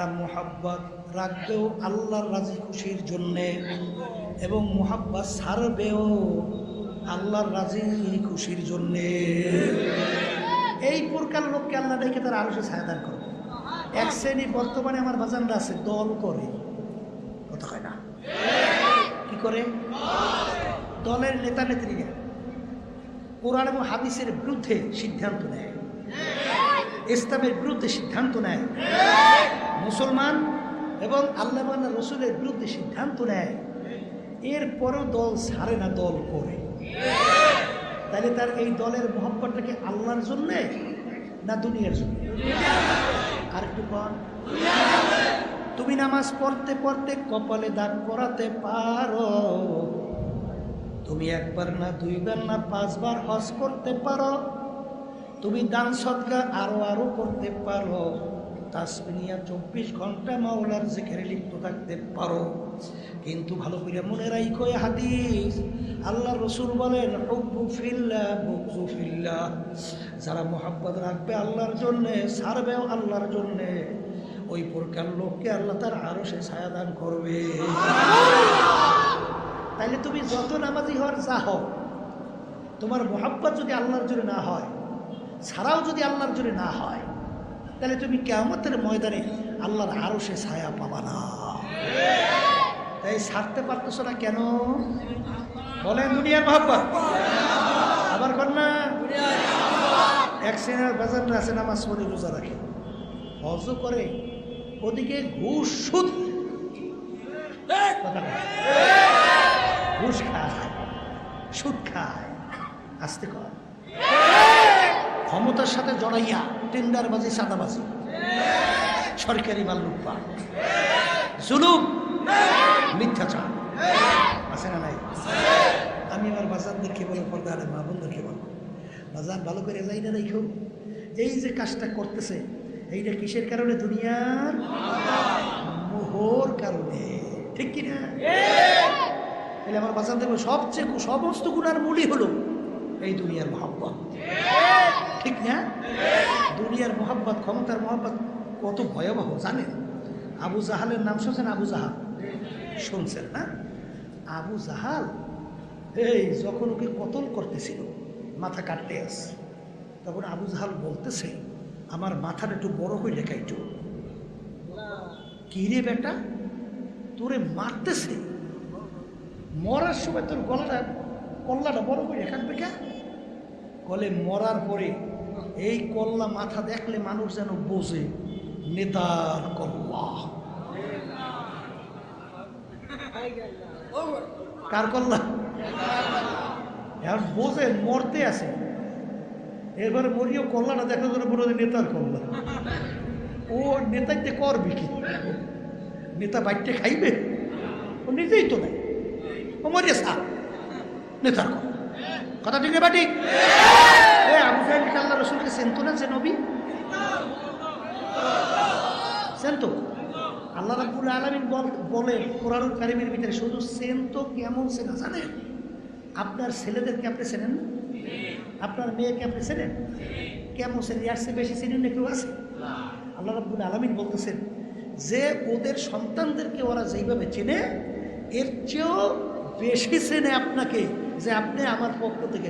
তারা মোহাব্বত রাখবেও আল্লাহর রাজি খুশির জন্যে এবং মোহাব্বত ছাড়বেও আল্লাহর রাজি খুশির জন্যে। এই প্রকার লোককে আল্লাহ ডেকে তারা আরও ছায়াদান করবে। এক শ্রেণি বর্তমানে আমার বাজানরা আছে, দল করে। কথা হয় না? কি করে? দলের নেতা নেত্রীরা কোরআন এবং হাদিসের বিরুদ্ধে সিদ্ধান্ত নেয়। ইসলামের বিরুদ্ধে সিদ্ধান্ত নেয়। মুসলমান এবং আল্লাহ রসুলের বিরুদ্ধে সিদ্ধান্ত নেয়, এরপরও দল ছাড়ে না, দল করে। তাহলে তার এই দলের মহব্বতটা কি আল্লাহর জন্যে না দুনিয়ার জন্য? আর একটু কন। তুমি নামাজ পড়তে পড়তে কপালে দাগ পরাতে পারো। তুমি একবার না দুইবার না পাঁচবার হজ করতে পারো। তুমি দান সৎকার আরও আরও করতে পারো। তাসমিনিয়া চব্বিশ ঘণ্টা মাওলার যেখানে লিপ্ত থাকতে পারো। কিন্তু ভালো করে মনে এ হাদিস। আল্লাহ রসুল বলেন হুব্বু ফিল্লাহ যারা মোহাব্বত রাখবে আল্লাহর জন্যে ছাড়বেও আল্লাহর জন্যে। ওই প্রকার লোককে আল্লাহ তার আরও সে ছায়াদান করবে। তাইলে তুমি যত নামাজি হওয়ার যা হও তোমার মোহাব্বত যদি আল্লাহর জন্য না হয় ছাড়াও যদি আল্লাহর জন্য না হয় তাহলে তুমি কেমতের ময়দানে আল্লাহর আরও সে ছায়া পাবা না। তাই ছাড়তে পারতেছো না কেন? বলেন, দুনিয়ার মোহাব্বত। আবার না। এক শ্রেণির বাজার আছে, নামাজ পড়ে রোজা রাখে। হজ করে, ওদিকে ঘুষ সুদ। ঘুষ খায়, সুদ খায়। আসতে কর ক্ষমতার সাথে জড়াইয়া টেন্ডার টেন্ডারবাজি, সাদাবাজি। সরকারি মাল লুটপাট। জুলুম। মিথ্যাচার। আছে না নাই? আমি আমার বাজারদেরকে বলো পর্দা আরে মা বোনদেরকে বলো বাজার ভালো করে যাই না রেখো এই যে কাজটা করতেছে, এইটা কিসের কারণে? দুনিয়ার মোহর কারণে। ঠিক কিনা? তাহলে আমার বাজার দেখব সবচেয়ে সমস্ত গুণার মূলই হলো এই দুনিয়ার মহাব্বত। ঠিক না? দুনিয়ার মোহাব্বত, ক্ষমতার মোহাব্বত কত ভয়াবহ, জানেন? আবু জাহালের নাম শুনছেন আবু জাহাল? শুনছেন না? আবু জাহাল, এই যখন ওকে কতল করতেছিল, মাথা কাটতে আস, তখন আবু জাহাল বলতেছে, আমার মাথাটা একটু বড় হয়ে রেখাইটো কি রে বেটা? তোরে মারতেছে? মরার সময় তোর গলাটা কল্লাটা বড় করে কাটবে কে কলে মরার পরে এই কল্লা মাথা দেখলে মানুষ যেন বোঝে, নেতার কল্লা। কার কল্লা? এখন বোঝে, মরতে আছে। এরপরে মরিও কল্লাটা দেখলে যেন বড় নেতার কল্লা। ও নেতাইতে করবে কি? নেতা বাইটে খাইবে? ও নিজেই তো নেই। ও মরিয়া সা নেতার কথা ঠিক না ঠিক? এ, আবু জাহেল কি আল্লাহ রসুলকে চেনতো না যে নবী? চেনতো আল্লাহ রাব্বুল আলমিন বলে কোরআন কারিমের ভিতরে শুধু চেনতো কেমন চেনা জানেন? আপনার ছেলেদেরকে আপনি চেনেন? আপনার মেয়েকে আপনি চেনেন? কেমন চেনেন ইয়ার চেয়ে বেশি চেনেন না কেউ আছে? আল্লাহ রাব্বুল আলমিন বলতেছেন, যে ওদের সন্তানদেরকে ওরা যেইভাবে চেনে, এর চেয়েও বেশি চেনে আপনাকে যে আপনি আমার পক্ষ থেকে